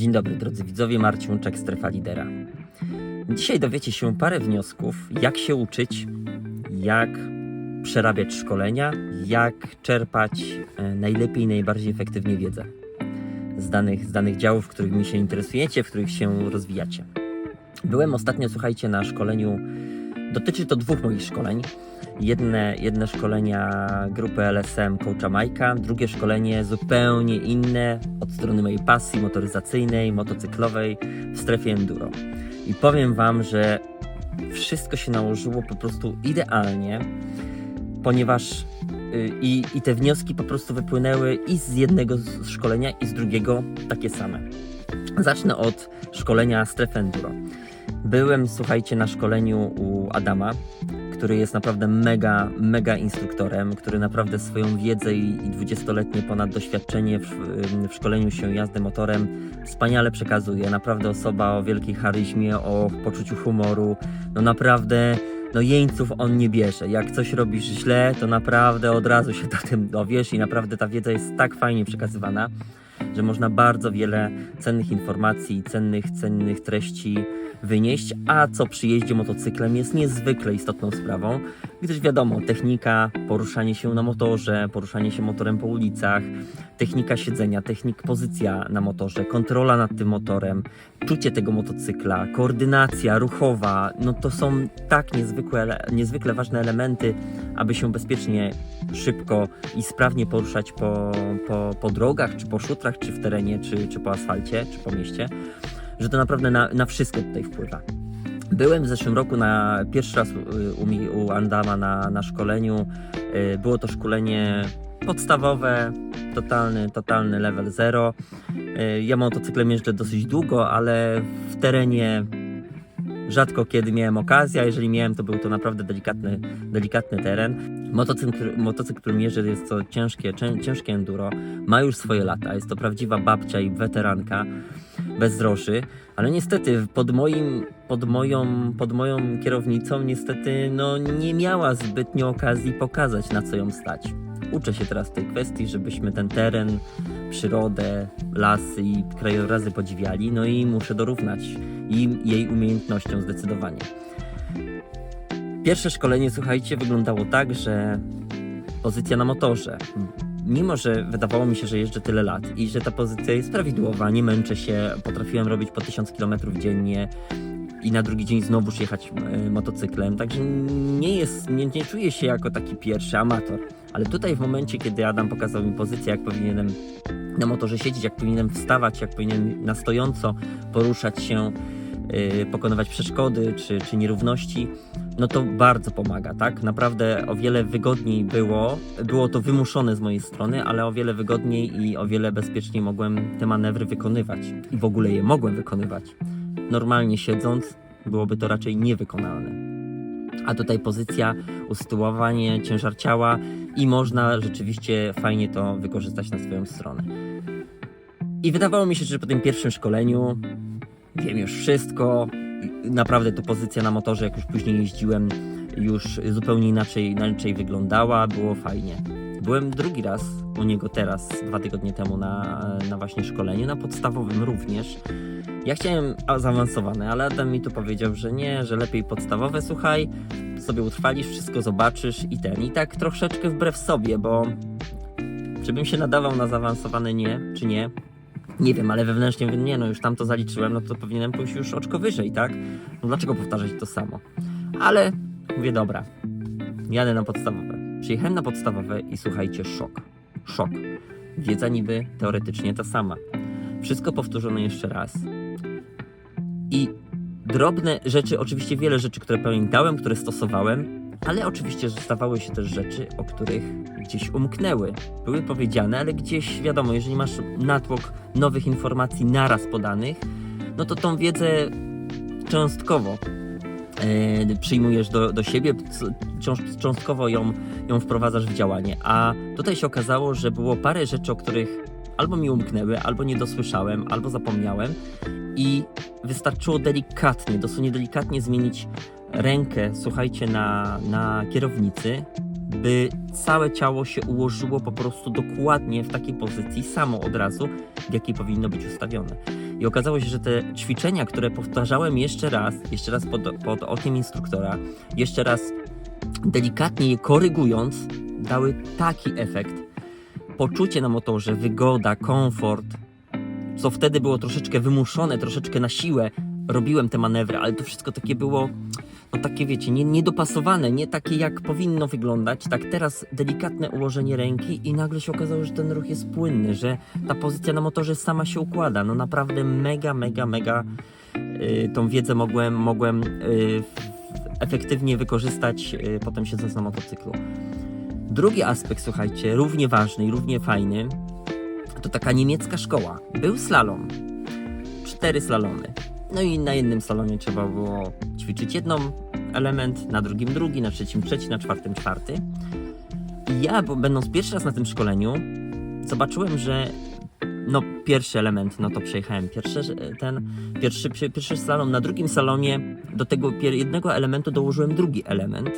Dzień dobry drodzy widzowie, Marcin Łączek, Strefa Lidera. Dzisiaj dowiecie się parę wniosków, jak się uczyć, jak przerabiać szkolenia, jak czerpać e, najlepiej i najbardziej efektywnie wiedzę z danych, z danych działów, w których mi się interesujecie, w których się rozwijacie. Byłem ostatnio, słuchajcie, na szkoleniu, dotyczy to dwóch moich szkoleń. Jedne, jedne szkolenia grupy LSM coacha Majka, drugie szkolenie zupełnie inne od strony mojej pasji motoryzacyjnej, motocyklowej w strefie enduro. I powiem Wam, że wszystko się nałożyło po prostu idealnie, ponieważ y, i, i te wnioski po prostu wypłynęły i z jednego z szkolenia, i z drugiego takie same. Zacznę od szkolenia strefy enduro. Byłem, słuchajcie, na szkoleniu u Adama, który jest naprawdę mega, mega instruktorem, który naprawdę swoją wiedzę i i 20-letnie ponad doświadczenie w, w szkoleniu się jazdy motorem wspaniale przekazuje. Naprawdę osoba o wielkiej charyzmie, o poczuciu humoru. No naprawdę, no jeńców on nie bierze. Jak coś robisz źle, to naprawdę od razu się do tym dowiesz i naprawdę ta wiedza jest tak fajnie przekazywana, że można bardzo wiele cennych informacji, cennych, cennych treści wynieść, a co przy jeździe motocyklem jest niezwykle istotną sprawą, gdyż wiadomo, technika, poruszanie się na motorze, poruszanie się motorem po ulicach, technika siedzenia, technik pozycja na motorze, kontrola nad tym motorem, czucie tego motocykla, koordynacja ruchowa, no to są tak niezwykłe, niezwykle ważne elementy, aby się bezpiecznie, szybko i sprawnie poruszać po, po, po drogach, czy po szutrach, czy w terenie, czy, czy po asfalcie, czy po mieście, że to naprawdę na, na wszystko tutaj wpływa. Byłem w zeszłym roku na pierwszy raz u, u, Andama na, na szkoleniu. Y, Było to szkolenie podstawowe, totalny, totalny level 0. Y, Ja motocyklem jeżdżę dosyć długo, ale w terenie rzadko kiedy miałem okazję, jeżeli miałem, to był to naprawdę delikatny, delikatny teren. Motocykl, motocykl, którym jeżdżę jest to ciężkie, cię, ciężkie enduro, ma już swoje lata, jest to prawdziwa babcia i weteranka bez droży, ale niestety pod moim, pod moją, pod moją kierownicą niestety no, nie miała zbytnio okazji pokazać na co ją stać. Uczę się teraz tej kwestii, żebyśmy ten teren, przyrodę, lasy i krajobrazy podziwiali, no i muszę dorównać im jej umiejętnościom zdecydowanie. Pierwsze szkolenie, słuchajcie, wyglądało tak, że pozycja na motorze. Mimo, że wydawało mi się, że jeżdżę tyle lat i że ta pozycja jest prawidłowa, nie męczę się, potrafiłem robić po 1000 km dziennie i na drugi dzień znowuż jechać e, motocyklem, także nie jest, nie, nie czuję się jako taki pierwszy amator. Ale tutaj w momencie, kiedy Adam pokazał mi pozycję, jak powinienem na motorze siedzieć, jak powinienem wstawać, jak powinienem na stojąco poruszać się, yy, pokonywać przeszkody czy, czy nierówności, no to bardzo pomaga, tak? Naprawdę o wiele wygodniej było, było to wymuszone z mojej strony, ale o wiele wygodniej i o wiele bezpieczniej mogłem te manewry wykonywać. I w ogóle je mogłem wykonywać. Normalnie siedząc, byłoby to raczej niewykonalne. A tutaj pozycja, usytuowanie, ciężar ciała i można rzeczywiście fajnie to wykorzystać na swoją stronę. I wydawało mi się, że po tym pierwszym szkoleniu wiem już wszystko. Naprawdę to pozycja na motorze, jak już później jeździłem, już zupełnie inaczej, inaczej wyglądała, było fajnie. Byłem drugi raz u niego teraz, dwa tygodnie temu, na, na właśnie szkoleniu, na podstawowym również. Ja chciałem zaawansowane, ale Adam mi tu powiedział, że nie, że lepiej podstawowe, słuchaj, sobie utrwalisz, wszystko zobaczysz i ten. I tak troszeczkę wbrew sobie, bo czy bym się nadawał na zaawansowane nie, czy nie? Nie wiem, ale wewnętrznie mówię, nie no, już tam to zaliczyłem, no to powinienem pójść już oczko wyżej, tak? No dlaczego powtarzać to samo? Ale mówię, dobra, jadę na podstawowe. Przyjechałem na podstawowe i słuchajcie, szok. Szok. Wiedza niby teoretycznie ta sama. Wszystko powtórzone jeszcze raz. I drobne rzeczy, oczywiście wiele rzeczy, które pamiętałem, które stosowałem, ale oczywiście zostawały się też rzeczy, o których gdzieś umknęły. Były powiedziane, ale gdzieś wiadomo, jeżeli masz natłok nowych informacji naraz podanych, no to tą wiedzę cząstkowo e, przyjmujesz do, do siebie, cząstkowo ją, ją wprowadzasz w działanie. A tutaj się okazało, że było parę rzeczy, o których albo mi umknęły, albo nie dosłyszałem, albo zapomniałem i wystarczyło delikatnie, dosłownie delikatnie zmienić rękę, słuchajcie, na, na kierownicy, by całe ciało się ułożyło po prostu dokładnie w takiej pozycji, samo od razu, w jakiej powinno być ustawione. I okazało się, że te ćwiczenia, które powtarzałem jeszcze raz, jeszcze raz pod, pod okiem instruktora, jeszcze raz delikatnie je korygując, dały taki efekt. Poczucie na motorze, wygoda, komfort, co wtedy było troszeczkę wymuszone, troszeczkę na siłę, robiłem te manewry, ale to wszystko takie było, no takie wiecie, nie, niedopasowane, nie takie jak powinno wyglądać. Tak teraz delikatne ułożenie ręki i nagle się okazało, że ten ruch jest płynny, że ta pozycja na motorze sama się układa. No naprawdę mega, mega, mega yy, tą wiedzę mogłem, mogłem yy, efektywnie wykorzystać yy, potem siedząc na motocyklu. Drugi aspekt, słuchajcie, równie ważny i równie fajny, to taka niemiecka szkoła. Był slalom. Cztery slalomy. No i na jednym slalomie trzeba było ćwiczyć jedną element, na drugim drugi, na trzecim trzeci, na czwartym czwarty. I ja, bo będąc pierwszy raz na tym szkoleniu, zobaczyłem, że no pierwszy element, no to przejechałem pierwszy, ten pierwszy, pierwszy slalom, na drugim salomie do tego jednego elementu dołożyłem drugi element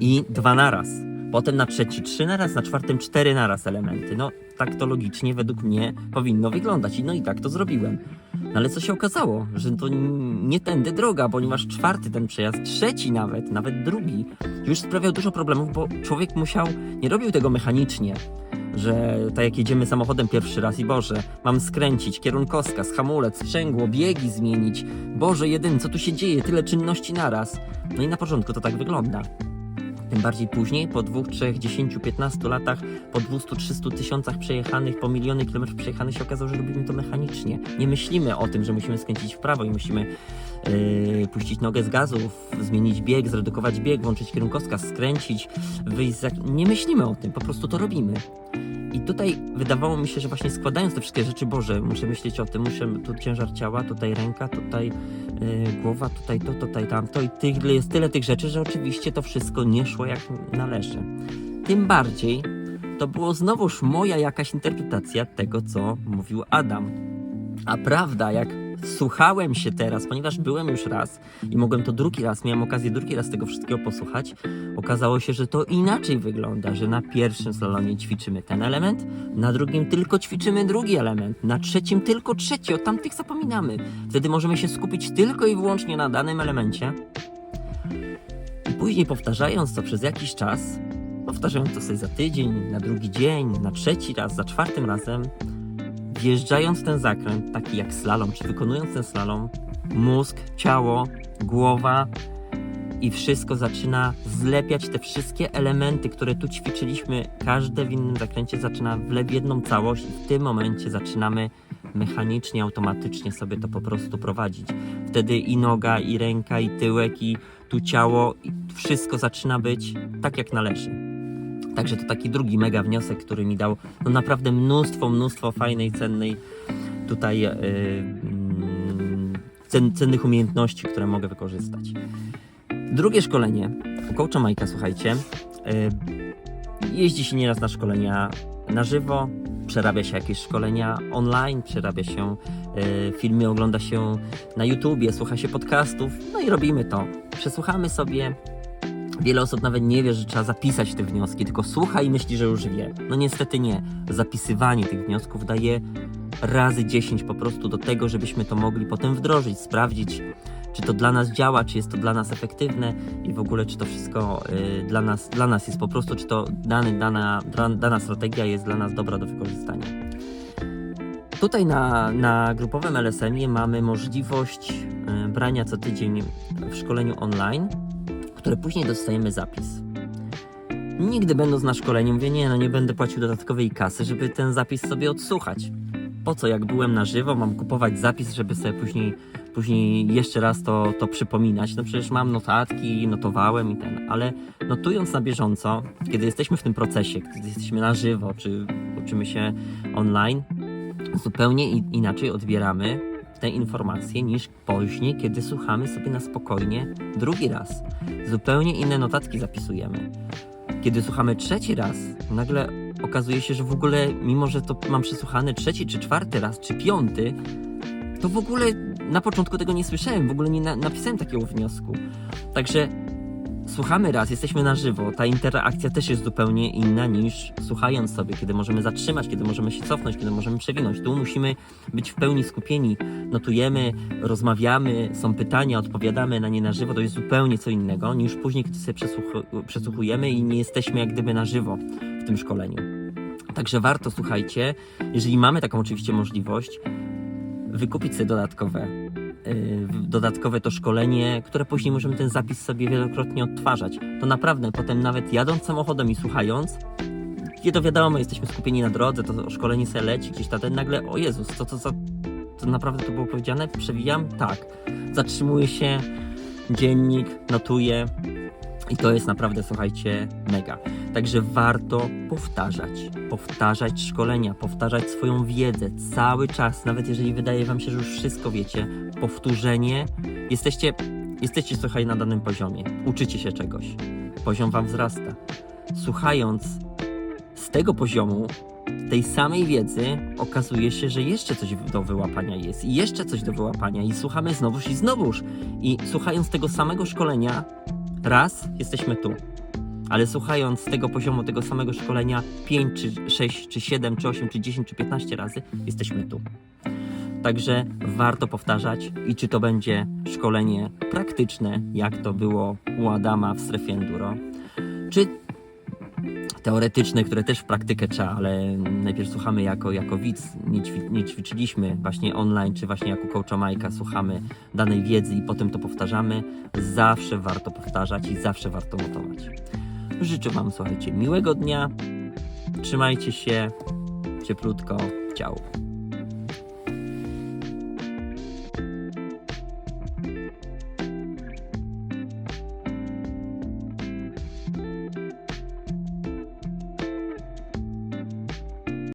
i dwa naraz. Potem na trzeci trzy naraz, na czwartym cztery naraz elementy. No tak to logicznie według mnie powinno wyglądać. No i tak to zrobiłem. No ale co się okazało? Że to nie tędy droga, ponieważ czwarty ten przejazd, trzeci nawet, nawet drugi, już sprawiał dużo problemów, bo człowiek musiał, nie robił tego mechanicznie, że tak jak jedziemy samochodem pierwszy raz i Boże, mam skręcić, kierunkowskaz, hamulec, sprzęgło, biegi zmienić, Boże jeden, co tu się dzieje, tyle czynności naraz. No i na początku to tak wygląda. Tym bardziej później, po dwóch, trzech, dziesięciu, piętnastu latach, po 200-300 tysiącach przejechanych, po miliony kilometrów przejechanych się okazało, że robimy to mechanicznie. Nie myślimy o tym, że musimy skręcić w prawo i musimy yy, puścić nogę z gazu, zmienić bieg, zredukować bieg, włączyć kierunkowskaz, skręcić, wyjść za... Nie myślimy o tym, po prostu to robimy. I tutaj wydawało mi się, że właśnie składając te wszystkie rzeczy, Boże, muszę myśleć o tym, muszę tu ciężar ciała, tutaj ręka, tutaj yy, głowa, tutaj to, tutaj tamto i tych, jest tyle tych rzeczy, że oczywiście to wszystko nie szło jak należy. Tym bardziej to było znowuż moja jakaś interpretacja tego, co mówił Adam. A prawda, jak słuchałem się teraz, ponieważ byłem już raz i mogłem to drugi raz, miałem okazję drugi raz tego wszystkiego posłuchać, okazało się, że to inaczej wygląda, że na pierwszym slalomie ćwiczymy ten element, na drugim tylko ćwiczymy drugi element, na trzecim tylko trzeci, o tamtych zapominamy. Wtedy możemy się skupić tylko i wyłącznie na danym elemencie. I później powtarzając to przez jakiś czas, powtarzając to sobie za tydzień, na drugi dzień, na trzeci raz, za czwartym razem, wjeżdżając ten zakręt, taki jak slalom, czy wykonując ten slalom, mózg, ciało, głowa i wszystko zaczyna zlepiać te wszystkie elementy, które tu ćwiczyliśmy, każde w innym zakręcie zaczyna w jedną całość i w tym momencie zaczynamy mechanicznie, automatycznie sobie to po prostu prowadzić. Wtedy i noga, i ręka, i tyłek, i tu ciało, i wszystko zaczyna być tak jak należy. Także to taki drugi mega wniosek, który mi dał no naprawdę mnóstwo, mnóstwo fajnej, cennej tutaj yy, cen, cennych umiejętności, które mogę wykorzystać. Drugie szkolenie u coacha Majka, słuchajcie, yy, jeździ się nieraz na szkolenia na żywo, przerabia się jakieś szkolenia online, przerabia się yy, filmy, ogląda się na YouTubie, słucha się podcastów, no i robimy to. Przesłuchamy sobie Wiele osób nawet nie wie, że trzeba zapisać te wnioski, tylko słucha i myśli, że już wie. No niestety nie. Zapisywanie tych wniosków daje razy 10 po prostu do tego, żebyśmy to mogli potem wdrożyć, sprawdzić, czy to dla nas działa, czy jest to dla nas efektywne i w ogóle, czy to wszystko y, dla, nas, dla nas jest po prostu, czy to dany, dana, dana strategia jest dla nas dobra do wykorzystania. Tutaj na, na grupowym LSM-ie mamy możliwość y, brania co tydzień w szkoleniu online które później dostajemy zapis. Nigdy będąc na szkoleniu mówię, nie no nie będę płacił dodatkowej kasy, żeby ten zapis sobie odsłuchać. Po co, jak byłem na żywo, mam kupować zapis, żeby sobie później, później jeszcze raz to, to przypominać. No przecież mam notatki, notowałem i ten, ale notując na bieżąco, kiedy jesteśmy w tym procesie, kiedy jesteśmy na żywo, czy uczymy się online, zupełnie inaczej odbieramy te informacje niż później, kiedy słuchamy sobie na spokojnie drugi raz. Zupełnie inne notatki zapisujemy. Kiedy słuchamy trzeci raz, nagle okazuje się, że w ogóle, mimo że to mam przesłuchany trzeci, czy czwarty raz, czy piąty, to w ogóle na początku tego nie słyszałem, w ogóle nie na, napisałem takiego wniosku. Także słuchamy raz, jesteśmy na żywo, ta interakcja też jest zupełnie inna niż słuchając sobie, kiedy możemy zatrzymać, kiedy możemy się cofnąć, kiedy możemy przewinąć. Tu musimy być w pełni skupieni, notujemy, rozmawiamy, są pytania, odpowiadamy na nie na żywo, to jest zupełnie co innego niż później, kiedy sobie przesłuchu- przesłuchujemy i nie jesteśmy jak gdyby na żywo w tym szkoleniu. Także warto, słuchajcie, jeżeli mamy taką oczywiście możliwość, wykupić sobie dodatkowe dodatkowe to szkolenie, które później możemy ten zapis sobie wielokrotnie odtwarzać. To naprawdę potem nawet jadąc samochodem i słuchając, kiedy to wiadomo, jesteśmy skupieni na drodze, to szkolenie sobie leci gdzieś tam, nagle, o Jezus, co to za... To naprawdę to było powiedziane? Przewijam? Tak. Zatrzymuję się, dziennik, notuję i to jest naprawdę, słuchajcie, mega. Także warto powtarzać, powtarzać szkolenia, powtarzać swoją wiedzę cały czas, nawet jeżeli wydaje Wam się, że już wszystko wiecie. Powtórzenie, jesteście, jesteście słuchaj na danym poziomie, uczycie się czegoś, poziom Wam wzrasta. Słuchając z tego poziomu, tej samej wiedzy, okazuje się, że jeszcze coś do wyłapania jest i jeszcze coś do wyłapania i słuchamy znowuż i znowuż. I słuchając tego samego szkolenia, raz jesteśmy tu. Ale słuchając z tego poziomu, tego samego szkolenia 5, czy 6, czy 7, czy 8, czy 10, czy 15 razy, jesteśmy tu. Także warto powtarzać i czy to będzie szkolenie praktyczne, jak to było u Adama w strefie enduro, czy teoretyczne, które też w praktykę trzeba, ale najpierw słuchamy jako, jako widz, nie, ćwi, nie ćwiczyliśmy właśnie online, czy właśnie jako coacha Majka, słuchamy danej wiedzy i potem to powtarzamy. Zawsze warto powtarzać i zawsze warto notować. Życzę Wam, słuchajcie, miłego dnia. Trzymajcie się cieplutko. Ciao.